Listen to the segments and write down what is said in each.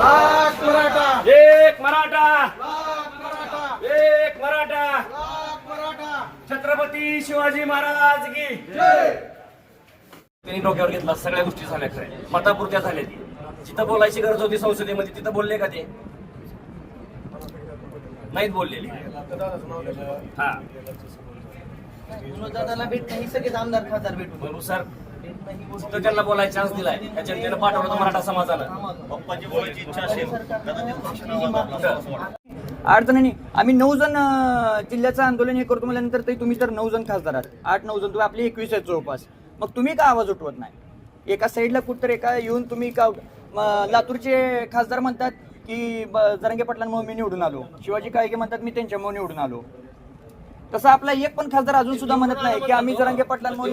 लाख मराठा. एक मराठा. लाख मराठा. एक मराठा. लाख मराठा. छत्रपती शिवाजी महाराज की. जय. त्यांनी डोक्यावर घेतला सगळ्या गोष्टी झाल्या खऱ्या. मतापुरत्या झाल्या. ती जिथं बोलायची गरज होती संसदेमध्ये तिथं बोलले का ते? नाहीत बोललेले. हा. दादाला भेट नाही सगळेच आमदार खासदार भेटून. बरोबर सर जिथं त्यांना बोलायला चान्स दिलाय त्या जनतेनं पाठवलं होतं मराठा समाजानं. पप्पाची बोलायची इच्छा असेल. अडचण नाही. आम्ही नऊ जण जिल्ह्याचं आंदोलन हे करतो म्हणल्यानंतर ते तुम्ही तर नऊ जण खासदार आहात. आठ नऊ जण तुम्ही आपले एकवीस आहेत जवळपास. मग तुम्ही का आवाज उठवत नाही? एका साईडला कुठतर एका येऊन तुम्ही का लातूरचे खासदार म्हणतात की जरांगे पाटलांमुळे मी निवडून आलो. शिवाजी काळगे म्हणतात मी त्यांच्यामुळे निवडून आलो. तसं आपला एक पण खासदार अजून सुद्धा म्हणत नाही की आम्ही जरांगे पाटलांमुळे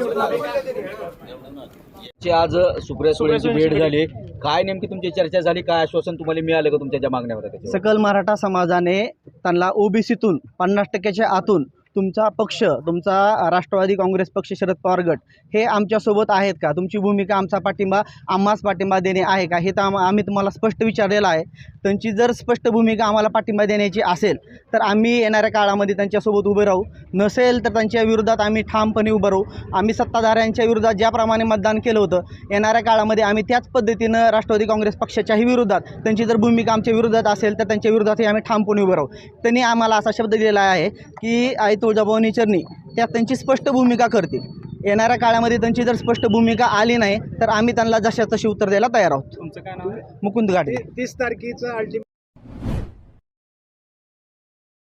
आज सुप्रिया सुळेंची भेट झाली. काय नेमकी तुमची चर्चा झाली? काय आश्वासन तुम्हाला मिळालं का तुमच्या ज्या मागण्या होत्या त्याच्यावर? सकल मराठा समाजाने त्यांना ओबीसीतून पन्नास टक्क्याच्या आतून तुमचा पक्ष तुमचा राष्ट्रवादी काँग्रेस पक्ष शरद पवार गट हे आमच्यासोबत आहेत का? तुमची भूमिका आमचा पाठिंबा आम्हाच पाठिंबा देणे आहे का? हे तर आम- आम्ही तुम्हाला स्पष्ट विचारलेलं आहे. त्यांची जर स्पष्ट भूमिका आम्हाला पाठिंबा देण्याची असेल तर आम्ही येणाऱ्या काळामध्ये त्यांच्यासोबत उभे राहू. नसेल तर त्यांच्या विरोधात आम्ही ठामपणे उभं राहू. आम्ही सत्ताधाऱ्यांच्या विरोधात ज्याप्रमाणे मतदान केलं होतं येणाऱ्या काळामध्ये आम्ही त्याच पद्धतीनं राष्ट्रवादी काँग्रेस पक्षाच्याही विरोधात त्यांची जर भूमिका आमच्या विरोधात असेल तर त्यांच्या विरोधातही आम्ही ठामपणे उभं राहू. त्यांनी आम्हाला असा शब्द दिलेला आहे की आई तुळजाभवानी चरणी त्यात त्यांची स्पष्ट भूमिका करतील. येणाऱ्या काळामध्ये त्यांची जर स्पष्ट भूमिका आली नाही तर आम्ही त्यांना जशा तशी उत्तर द्यायला तयार आहोत. तुमचं काय नाव आहे? मुकुंद घाटे तीस तारखेचं अल्टिमेट